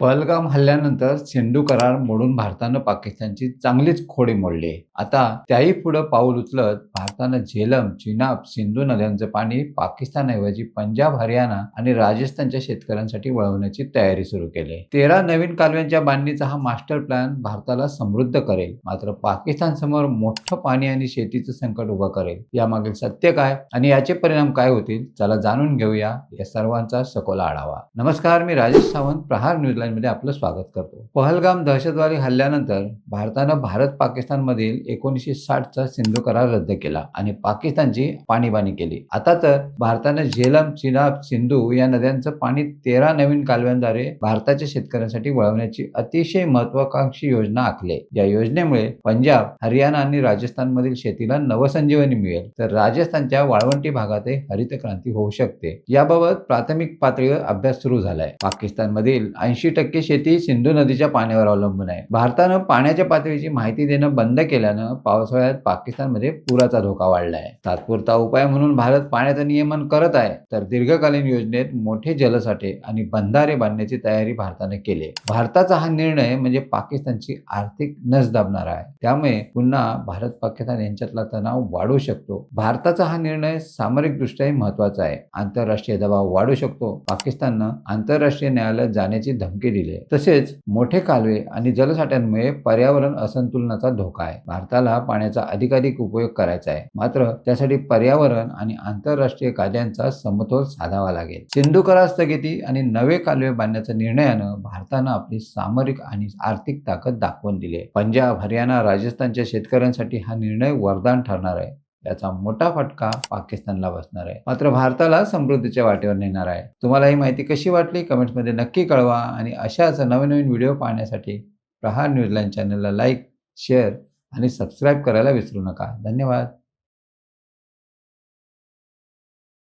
पहलगाम हल्ल्यानंतर सिंधू करार मोडून भारतानं पाकिस्तानची चांगलीच खोडी मोडली. आता त्याही पुढे पाऊल उचलत भारतानं झेलम चिनाब सिंधू नद्यांचं पाणी पाकिस्तानऐवजी पंजाब हरियाणा आणि राजस्थानच्या शेतकऱ्यांसाठी वळवण्याची तयारी सुरू केली. तेरा नवीन कालव्यांच्या बांधणीचा हा मास्टर प्लॅन भारताला समृद्ध करेल. मात्र पाकिस्तान समोर मोठं पाणी आणि शेतीचं संकट उभं करेल. यामागील सत्य काय आणि याचे परिणाम काय होतील चला जाणून घेऊया या सर्वांचा सखोल आढावा. नमस्कार मी राजेश सावंत प्रहार न्यूज लाईन आपलं स्वागत करतो. पहलगाम दहशतवादी हल्ल्यानंतर भारतानं भारत पाकिस्तान मधील एकोणीसशे साठचा सिंधू करार रद्द केला आणि पाकिस्तानची पाणीबाणी केली. आता तर भारतानं झेलम चिनाब सिंधू या नद्यांचं पाणी तेरा नवीन कालव्यांद्वारे भारताच्या शेतकऱ्यांसाठी वळवण्याची अतिशय महत्वाकांक्षी योजना आखली. या योजनेमुळे पंजाब हरियाणा आणि राजस्थानमधील शेतीला नवसंजीवनी मिळेल. तर राजस्थानच्या वाळवंटी भागातही हरित क्रांती होऊ शकते. याबाबत प्राथमिक पातळीवर अभ्यास सुरू झालाय. पाकिस्तान मधील ऐंशी टक्के शेती सिंधू नदीच्या पाण्यावर अवलंबून आहे. भारतानं पाण्याच्या पातळीची माहिती देणं बंद केल्यानं पावसाळ्यात पाकिस्तानमध्ये पुराचा धोका वाढला आहे तात्पुरता उपाय म्हणून भारत पाण्याचं नियमन करत आहे तर दीर्घकालीन योजनेत मोठे जलसाठे आणि बंधारे बांधण्याची तयारी भारताने केली. आहे. भारताचा हा निर्णय म्हणजे पाकिस्तानची आर्थिक नस दाबणार आहे. त्यामुळे पुन्हा भारत पाकिस्तान यांच्यातला तणाव वाढू शकतो. भारताचा हा निर्णय सामरिकदृष्ट्याही महत्त्वाचा आहे. आंतरराष्ट्रीय दबाव वाढू शकतो. पाकिस्ताननं आंतरराष्ट्रीय न्यायालयात जाण्याची धमकी दिली दिले. तसेच मोठे कालवे आणि जलसाठ्यांमुळे पर्यावरण असंतुलनाचा धोका आहे. भारताला पाण्याचा अधिकाधिक उपयोग करायचा आहे. मात्र त्यासाठी पर्यावरण आणि आंतरराष्ट्रीय कायद्यांचा समतोल साधावा लागेल. सिंधू करार स्थगिती आणि नवे कालवे बांधण्याच्या निर्णयानं भारतानं आपली सामरिक आणि आर्थिक ताकद दाखवून दिली आहे. पंजाब हरियाणा राजस्थानच्या शेतकऱ्यांसाठी हा निर्णय वरदान ठरणार आहे. याचा मोठा फटका पाकिस्तानला बसणार आहे. मात्र भारताला समृद्धीच्या वाटेवर नेणार आहे. तुम्हाला ही माहिती कशी वाटली? कमेंट्समध्ये नक्की कळवा आणि अशाच नवीन नवीन व्हिडिओ पाहण्यासाठी प्रहार न्यूजलाईन चॅनलला लाईक शेअर आणि सबस्क्राईब करायला विसरू नका. धन्यवाद.